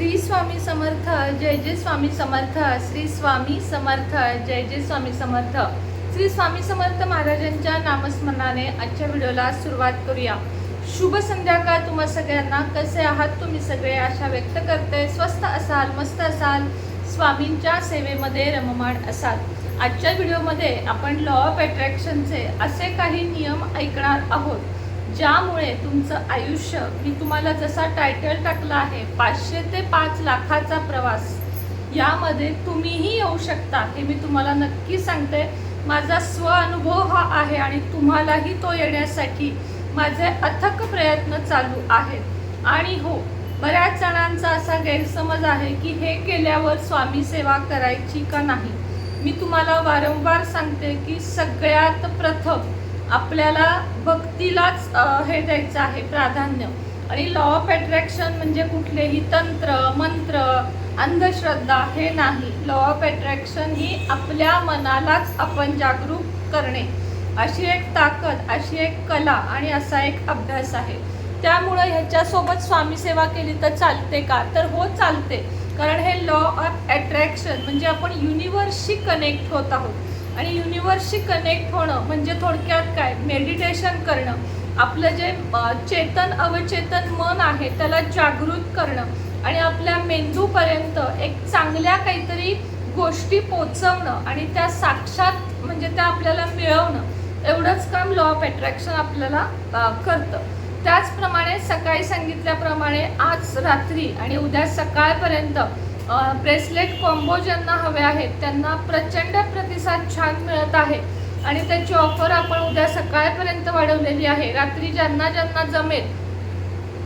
श्री स्वामी समर्थ जय जय स्वामी समर्थ श्री स्वामी समर्थ जय जय स्वामी समर्थ. श्री स्वामी समर्थ महाराजांच्या नामस्मरणाने आजच्या व्हिडिओला सुरुवात करूया. शुभ संध्याकाळ तुम्हा सगळ्यांना. कसे आहात तुम्ही सगळे? आशा व्यक्त करते. स्वस्त असाल मस्त असाल. स्वामींच्या सेवेमध्ये रममाण असाल. आजच्या व्हिडिओमध्ये आपण लॉ ऑफ अट्रॅक्शनचे असे काही नियम ऐकणार आहोत. ज्यामुळे तुमचं आयुष्य मी तुम्हाला जसा टायटल टाकला आहे पाचशे ते पाच लाखाचा प्रवास यामध्ये तुम्हीही येऊ शकता हे मी तुम्हाला नक्की सांगते. माझा स्व अनुभव हा आहे आणि तुम्हालाही तो येण्यासाठी माझे अथक प्रयत्न चालू आहेत. आणि हो बऱ्याच जणांचा असा गैरसमज आहे की हे केल्यावर स्वामी सेवा करायची का नाही? मी तुम्हाला वारंवार सांगते की सगळ्यात प्रथम आपल्याला भक्तीलाच हे द्यायचं आहे प्राधान्य. आणि लॉ ऑफ अट्रॅक्शन म्हणजे कुठलेही तंत्र मंत्र अंधश्रद्धा हे नाही. लॉ ऑफ अट्रॅक्शन ही आपल्या मनालाच आपण जागरूक करणे. अशी एक ताकद अशी एक कला आणि असा एक अभ्यास आहे. त्यामुळं ह्याच्यासोबत स्वामी सेवा केली तर चालते का? तर हो चालते. कारण हे लॉ ऑफ अट्रॅक्शन म्हणजे आपण युनिवर्सशी कनेक्ट होत आहोत. आणि युनिवर्सशी कनेक्ट होणं म्हणजे थोडक्यात काय? मेडिटेशन करणं. आपलं जे चेतन अवचेतन मन आहे त्याला जागृत करणं. आणि आपल्या मेंदूपर्यंत एक चांगल्या काहीतरी गोष्टी पोचवणं आणि त्या साक्षात म्हणजे त्या आपल्याला मिळवणं. एवढंच काम लॉ ऑफ अट्रॅक्शन आपल्याला करतं. त्याचप्रमाणे सकाळी सांगितल्याप्रमाणे आज रात्री आणि उद्या सकाळपर्यंत ब्रेसलेट कॉम्बो ज्यांना हवे आहेत त्यांना प्रचंड प्रतिसाद छान मिळत आहे. आणि त्याची ऑफर आपण उद्या सकाळपर्यंत वाढवलेली आहे. रात्री ज्यांना ज्यांना जमेल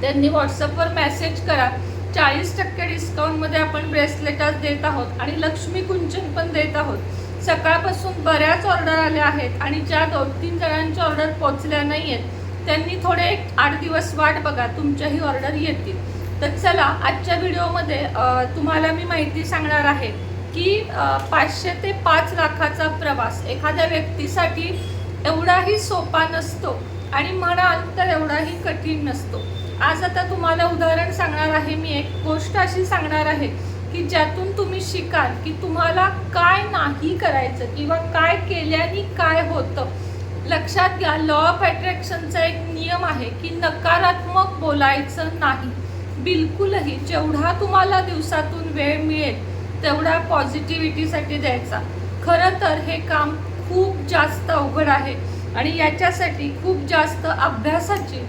त्यांनी व्हॉट्सअपवर मेसेज करा. चाळीस टक्के डिस्काउंटमध्ये आपण ब्रेसलेटच देत आहोत आणि लक्ष्मी कुंचन पण देत आहोत. सकाळपासून बऱ्याच ऑर्डर आल्या आहेत आणि ज्या दोन तीन जणांच्या ऑर्डर पोचल्या नाही आहेत त्यांनी थोडे एक आठ दिवस वाट बघा तुमच्याही ऑर्डर येतील. तर चला आजच्या व्हिडिओमध्ये तुम्हाला मी माहिती सांगणार आहे की पाचशे ते पाच लाखाचा प्रवास एखाद्या व्यक्तीसाठी एवढाही सोपा नसतो आणि म्हणाल तर एवढाही कठीण नसतो. आज आता तुम्हाला उदाहरण सांगणार आहे मी एक गोष्ट अशी सांगणार आहे की ज्यातून तुम्ही शिकाल की तुम्हाला काय नाही करायचं किंवा काय केल्याने काय होतं. लक्षात घ्या लॉ ऑफ अट्रॅक्शनचा एक नियम आहे की नकारात्मक बोलायचं नाही. बिलकुलही जेवढा तुम्हाला दिवसातून वेळ मिळेल तेवढा पॉझिटिव्हिटीसाठी द्यायचा. खरं तर हे काम खूप जास्त अवघड आहे आणि याच्यासाठी खूप जास्त अभ्यासाची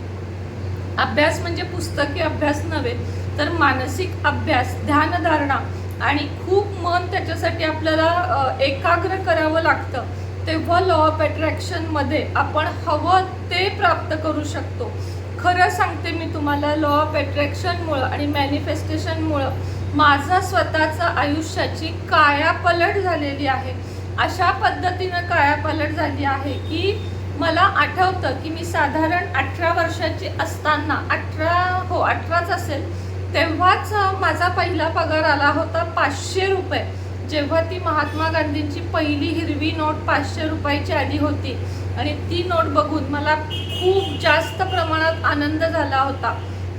अभ्यास म्हणजे पुस्तकी अभ्यास नव्हे तर मानसिक अभ्यास ध्यानधारणा आणि खूप मन त्याच्यासाठी आपल्याला एकाग्र करावं लागतं. तेव्हा लॉ ऑफ अट्रॅक्शनमध्ये आपण हवं ते प्राप्त करू शकतो. खरं सांगते मी तुम्हाला लॉ ऑफ अट्रॅक्शनमुळं आणि मॅनिफेस्टेशनमुळं माझं स्वतःचं आयुष्याची कायापलट झालेली आहे. अशा पद्धतीनं कायापलट झाली आहे की मला आठवतं की मी साधारण अठरा वर्षाची असताना अठरा हो अठराच असेल तेव्हाच माझा पहिला पगार आला होता पाचशे रुपये. जेव्हा ती महात्मा गांधींची पहिली हिरवी नोट पाचशे रुपयाची आली होती. आणि ती नोट बघून मला खूप जास्त प्रमाणात आनंद झाला होता.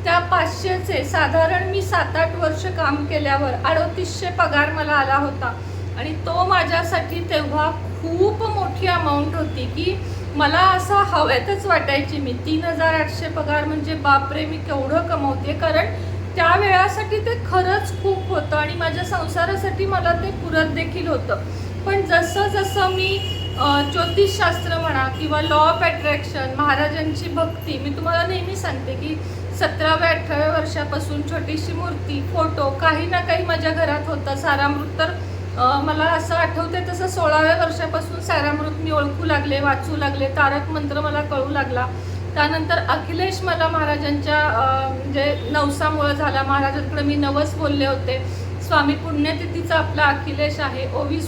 त्या पाचशेचे साधारण मी सात आठ वर्ष काम केल्यावर अडोतीसशे पगार मला आला होता. आणि तो माझ्यासाठी तेव्हा खूप मोठी अमाऊंट होती की मला असं हवेतच वाटायची मी. तीन हजार आठशे पगार म्हणजे बापरे मी केवढं कमवते. कारण त्या वेळासाठी ते खरंच खूप होतं आणि माझ्या संसारासाठी मला ते पुरत देखील होतं. पण जसं जसं मी ज्योतिषशास्त्र म्हणा किंवा लॉ ऑफ अट्रॅक्शन महाराजांची भक्ती मी तुम्हाला नेहमी सांगते की सतराव्या अठराव्या वर्षापासून छोटीशी मूर्ती फोटो काही ना काही माझ्या घरात होता. सारामृत तर मला असं आठवते तसं सोळाव्या वर्षापासून सारामृत मी ओळखू लागले वाचू लागले तारक मंत्र मला कळू लागला. त्यानंतर अखिलेश मला महाराजांच्या म्हणजे नवसामुळं झाला. महाराजांकडे मी नवस बोलले होते. स्वामी पुण्यतिथीचा आपला अखिलेश आहे. ओवी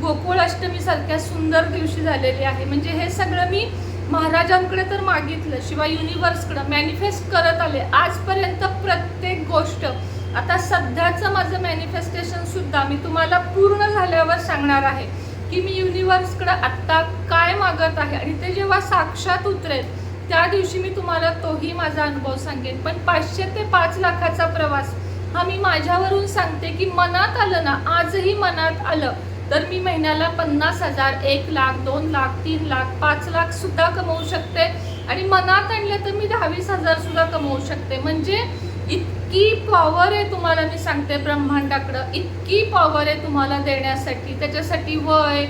गोकुळाष्टमीसारख्या सारख्या सुंदर दिवशी झालेली आहे. म्हणजे हे सगळं मी महाराजांकडे तर मागितलं शिवाय युनिवर्सकडं मॅनिफेस्ट करत आले. आजपर्यंत प्रत्येक गोष्ट आता सध्याचं माझं मॅनिफेस्टेशन सुद्धा मी तुम्हाला पूर्ण झाल्यावर सांगणार आहे की मी युनिवर्सकडं आत्ता काय मागत आहे आणि ते जेव्हा साक्षात उतरेल त्या दिवशी मी तुम्हाला तोही माझा अनुभव सांगेन. पण पाचशे ते पाच लाखाचा प्रवास हा मी माझ्यावरून सांगते की मनात आलं ना आजही मनात आलं. तर मी महिन्याला पन्नास हजार एक लाख दोन लाख तीन लाख पाच लाख सुद्धा कमवू शकते. आणि मनात आणलं तर मी दहावीस हजार सुद्धा कमवू शकते. म्हणजे इतकी पॉवर आहे तुम्हाला मी सांगते ब्रह्मांडाकडं. इतकी पॉवर आहे तुम्हाला देण्यासाठी. त्याच्यासाठी वय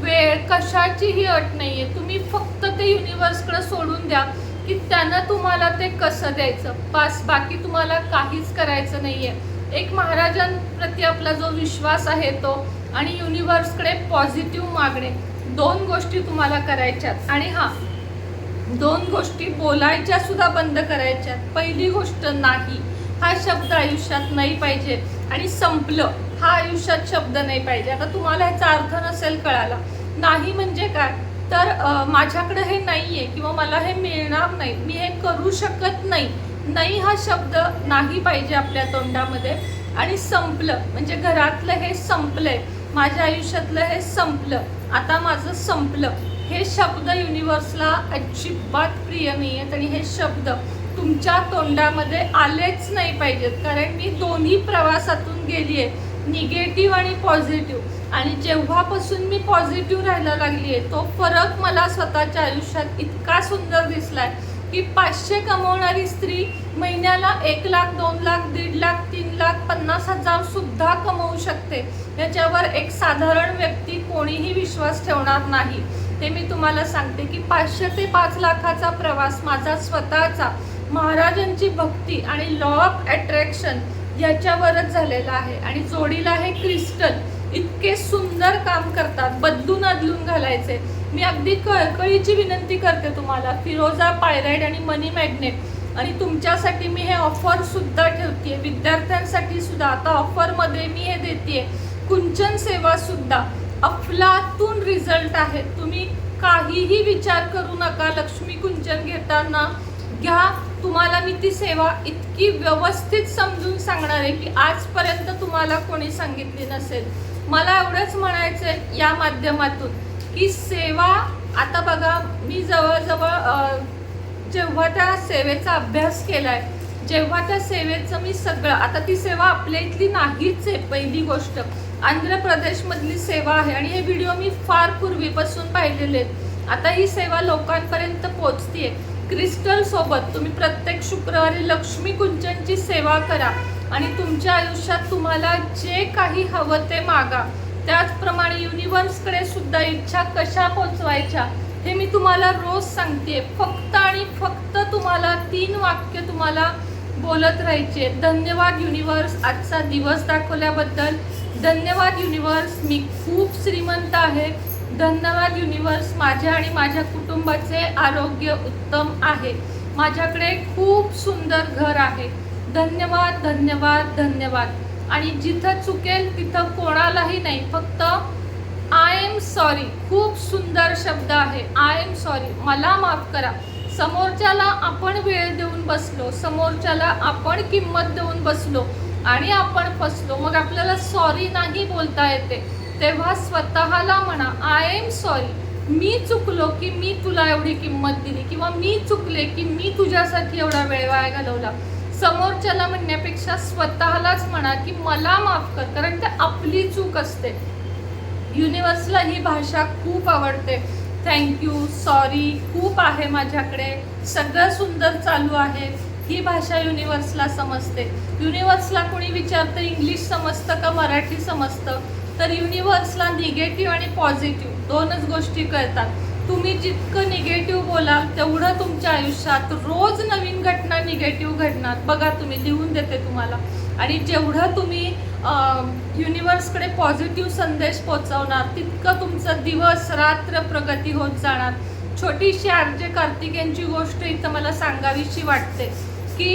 वेळ कशाचीही अट नाही आहे तुम्ही फक्त ते युनिवर्सकडं सोडून द्या की त्यानं तुम्हाला ते कसं द्यायचं. पास बाकी तुम्हाला काहीच करायचं नाही आहे एक महाराजांप्रती आपला जो विश्वास आहे तो आणि युनिवर्सकडे पॉझिटिव्ह मागणे. दोन गोष्टी तुम्हाला करायच्यात. आणि हा दोन गोष्टी बोलायच्या सुद्धा बंद करायच्यात. पहिली गोष्ट नाही. हा शब्द आयुष्यात नाही पाहिजे. आणि संपलं हा आयुष्यात शब्द नाही पाहिजे. आता तुम्हाला ह्याचा अर्थ नसेल कळाला. नाही म्हणजे काय? तर माझ्याकडे हे नाही आहे किंवा मला हे मिळणार नाही. मी हे करू शकत नाही. नाही हा शब्द नाही पाहिजे आपल्या तोंडामध्ये. आणि संपलं म्हणजे घरातलं हे संपलं आहे माझ्या आयुष्यातलं हे संपलं. आता माझं संपलं. हे शब्द युनिवर्सला अजिबात प्रिय नाही आहेत आणि हे शब्द तुमच्या तोंडामध्ये आलेच नाही पाहिजेत. कारण मी दोन्ही प्रवासातून गेली आहे निगेटिव्ह आणि पॉझिटिव्ह आणि जेव्हापासून मी पॉझिटिव्ह राहायला लागली आहे तो फरक मला स्वतःच्या आयुष्यात इतका सुंदर दिसला आहे की पाचशे कमवणारी स्त्री महिन्याला एक लाख दोन लाख दीड लाख तीन लाख पन्नास हजार सुद्धा कमवू शकते. याच्यावर एक साधारण व्यक्ती कोणीही विश्वास ठेवणार नाही. ते मी तुम्हाला सांगते की पाचशे ते पाच लाखाचा प्रवास माझा स्वतःचा महाराजांची भक्ती आणि लॉ ऑफ अट्रॅक्शन याच्यावरच झालेला आहे. आणि जोडीला हे क्रिस्टल इतके सुंदर काम करतात. बदलून घालायचे. मी अगदी कळकळीची विनंती करते तुम्हाला फिरोजा पायराईड आणि मनी मॅग्नेट. आणि तुमच्यासाठी मी हे ऑफर सुद्धा ठेवते विद्यार्थ्यांसाठी सुद्धा. आता ऑफरमध्ये मी हे देते कुंचन सेवा सुद्धा. अफलातून रिझल्ट आहे तुम्ही काहीही विचार करू नका लक्ष्मी कुंचन घेताना. घ्या. तुम्हाला मी ती सेवा इतकी व्यवस्थित समजून सांगणार आहे की आजपर्यंत तुम्हाला कोणी सांगितली नसेल. मला एवढंच म्हणायचं आहे या माध्यमातून की सेवा आता बघा मी जवळजवळ जेव्हा त्या सेवेचा अभ्यास केला आहे जेव्हा त्या सेवेचं मी सगळं आता ती सेवा आपल्या इथली नाहीच आहे पहिली गोष्ट. आंध्र प्रदेशमधली सेवा आहे आणि हे व्हिडिओ मी फार पूर्वीपासून पाहिलेले आहेत. आता ही सेवा लोकांपर्यंत पोचतीये क्रिस्टल सोबत तुम्ही प्रत्येक शुक्रवारी लक्ष्मी कुंचनची सेवा करा. आणि तुमच्या आयुष्यात तुम्हाला जे काही हवं ते मागा. त्याचप्रमाणे युनिवर्सकडे सुद्धा इच्छा कशा पोचवायच्या हे मी तुम्हाला रोज सांगते फक्त आणि फक्त तुम्हाला तीन वाक्य तुम्हाला बोलत राहायचे. धन्यवाद युनिवर्स आजचा दिवस दाखवल्याबद्दल. धन्यवाद युनिवर्स मी खूप श्रीमंत आहे. धन्यवाद युनिवर्स माझे आणि माझ्या कुटुंबाचे आरोग्य उत्तम आहे. माझ्याकडे खूप सुंदर घर आहे. धन्यवाद धन्यवाद धन्यवाद. आणि जिथं चुकेल तिथं कोणालाही नाही फक्त आय एम सॉरी खूप सुंदर शब्द आहे. आय एम सॉरी मला माफ करा. समोरच्याला आपण वेळ देऊन बसलो समोरच्याला आपण किंमत देऊन बसलो आणि आपण फसलो मग आपल्याला सॉरी नाही बोलता येते. तेव्हा स्वतःला म्हणा आय एम सॉरी मी चुकलो की मी तुला एवढी किंमत दिली किंवा मी चुकले की मी तुझ्यासाठी एवढा वेळ वाया घालवला. समोरच्याला म्हणण्यापेक्षा स्वतःलाच म्हणा की मला माफ कर कारण ते आपली चूक असते. युनिवर्सला ही भाषा खूप आवडते. थँक्यू सॉरी खूप आहे माझ्याकडे. सगळं सुंदर चालू आहे. ही भाषा युनिवर्सला समजते. युनिवर्सला कोणी विचारतं इंग्लिश समजतं का मराठी समजतं? तर युनिवर्सला निगेटिव्ह आणि पॉझिटिव्ह दोनच गोष्टी कळतात. तुम्ही जितकं निगेटिव्ह बोलाल तेवढं तुमच्या आयुष्यात रोज नवीन घटना निगेटिव्ह घडणार. बघा तुम्ही लिहून देते तुम्हाला. आणि जेवढं तुम्ही युनिवर्सकडे पॉझिटिव्ह संदेश पोचवणार तितकं तुमचं दिवस रात्र प्रगती होत जाणार. छोटीशी आरजे कार्तिक यांची गोष्ट इथं मला सांगावीशी वाटते की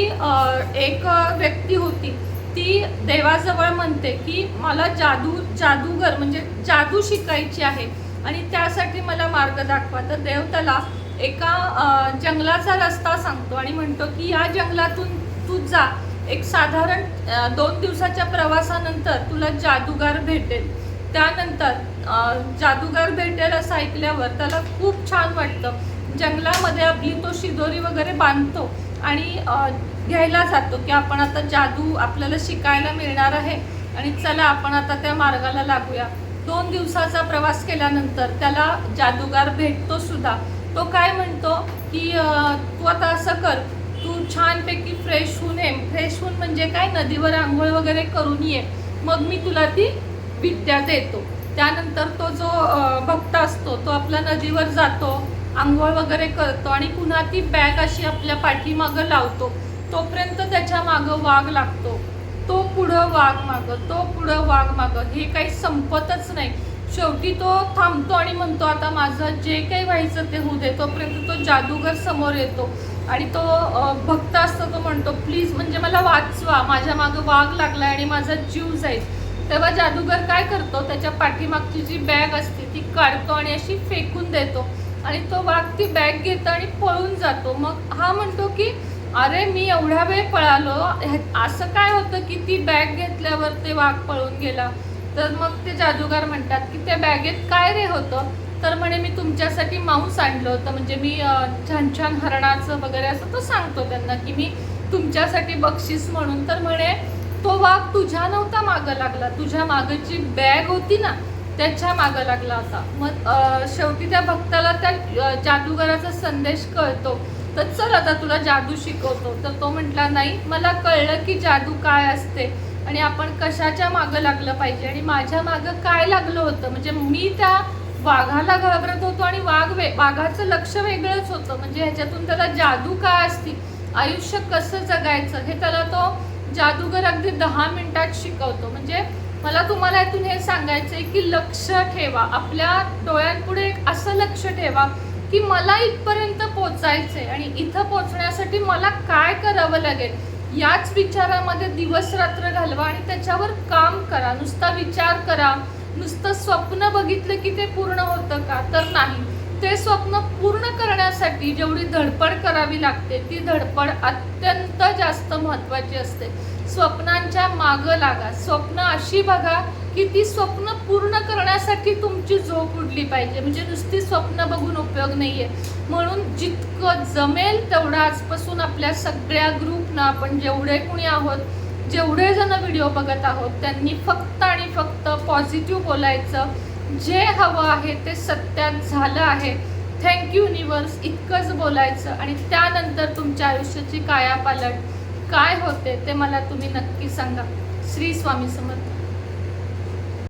एक व्यक्ती होती. ती देवाजवळ म्हणते की मला जादू जादूगर म्हणजे जादू शिकायची आहे. आणि त्यासाठी मला मार्ग दाखवा. तर देव त्याला एका जंगलाचा रस्ता सांगतो आणि म्हणतो की या जंगलातून तू जा. एक साधारण दोन दिवसाच्या प्रवासानंतर तुला जादूगार भेटेल. त्यानंतर जादूगार भेटेल असं ऐकल्यावर त्याला खूप छान वाटतं. जंगलामध्ये आपली तो शिदोरी वगैरे बांधतो आणि घ्यायला जातो की आपण आता जादू आपल्याला शिकायला मिळणार आहे आणि चला आपण आता त्या मार्गाला लागूया. दोन दिवसाचा प्रवास केल्यानंतर त्याला जादूगार भेटतो सुद्धा. तो काय म्हणतो की तू आता असं कर तू छानपैकी फ्रेश होऊन ये. फ्रेश होऊन म्हणजे काय? नदीवर आंघोळ वगैरे करून ये. मग मी तुला ती विद्या देतो. त्यानंतर तो जो भक्त असतो तो आपल्या नदीवर जातो आंघोळ वगैरे करतो आणि पुन्हा ती बॅग अशी आपल्या पाठीमागं लावतो. तोपर्यंत त्याच्या मागं वाघ लागतो. तो पुढं वाघ मागं तो पुढं वाघ मागं हे काही संपतच नाही. शेवटी तो थांबतो आणि म्हणतो आता माझं जे काही व्हायचं ते होऊ दे. तोपर्यंत तो जादूगर समोर येतो आणि तो भक्त असतो तो म्हणतो प्लीज म्हणजे मला वाचवा. माझ्या मागं वाघ लागलाय आणि माझा जीव जाईल. तेव्हा जादूगर काय करतो? त्याच्या पाठीमागची जी बॅग असते ती काढतो आणि अशी फेकून देतो. आणि तो वाघ ती बॅग घेतो आणि पळून जातो. मग हा म्हणतो की अरे मी एवढा वेळ पळालो. ह्या- असं काय होतं की ती बॅग घेतल्यावर ते वाघ पळून गेला? तर मग ते जादूगार म्हणतात की त्या बॅगेत काय रे होतं? तर म्हणे मी तुमच्यासाठी मांस आणलं होतं. म्हणजे मी छान छान हरणाचं वगैरे असं तो सांगतो त्यांना की मी तुमच्यासाठी बक्षीस म्हणून. तर म्हणे तो वाघ तुझ्या नव्हता मागं लागला. तुझ्या मागं जी बॅग होती ना त्याच्या मागं लागला होता. मग शेवटी त्या भक्ताला त्या जादूगाराचा संदेश कळतो. तर चल आता तुला जादू शिकवतो. तर तो म्हटला नाही मला कळलं की जादू काय असते आणि आपण कशाच्या मागं लागलं पाहिजे आणि माझ्या मागं काय लागलं होतं? म्हणजे मी त्या वाघाला घाबरत होतो आणि वाघ वे वाघाचं लक्ष वेगळंच होतं. म्हणजे ह्याच्यातून त्याला जादू काय असती? आयुष्य कसं जगायचं? हे त्याला तो जादूगर अगदी दहा मिनिटात शिकवतो. म्हणजे मला तुम्हाला यातून हे सांगायचंय की लक्ष ठेवा. आपल्या डोळ्यांपुढे एक असं लक्ष ठेवा की मला इथपर्यंत पोचायचंय आणि इथं पोचण्यासाठी मला काय करावं लागेल? याच विचारामध्ये दिवस रात्र घालवा आणि त्याच्यावर काम करा. नुसता विचार करा. नुसतं स्वप्न बघितलं की ते पूर्ण होतं का? तर नाही. ते स्वप्न पूर्ण करण्यासाठी जेवढी धडपड करावी लागते ती धडपड अत्यंत जास्त महत्वाची असते. स्वप्नांच्या मागं लागा. स्वप्न अशी बघा की ती स्वप्न पूर्ण करण्यासाठी तुमची झोप उडली पाहिजे? म्हणजे नुसती स्वप्न बघून उपयोग नाही आहे म्हणून जितकं जमेल तेवढं आजपासून आपल्या सगळ्या ग्रुपना आपण जेवढे कोणी आहोत जेवढे जण व्हिडिओ बघत आहोत त्यांनी फक्त आणि फक्त पॉझिटिव्ह बोलायचं. जे हवं आहे ते सत्यात झालं आहे. थँक्यू युनिवर्स इतकंच बोलायचं आणि त्यानंतर तुमच्या आयुष्याची कायापालट काय होते ते मला तुम्ही नक्की सांगा. श्री स्वामी समर्थ.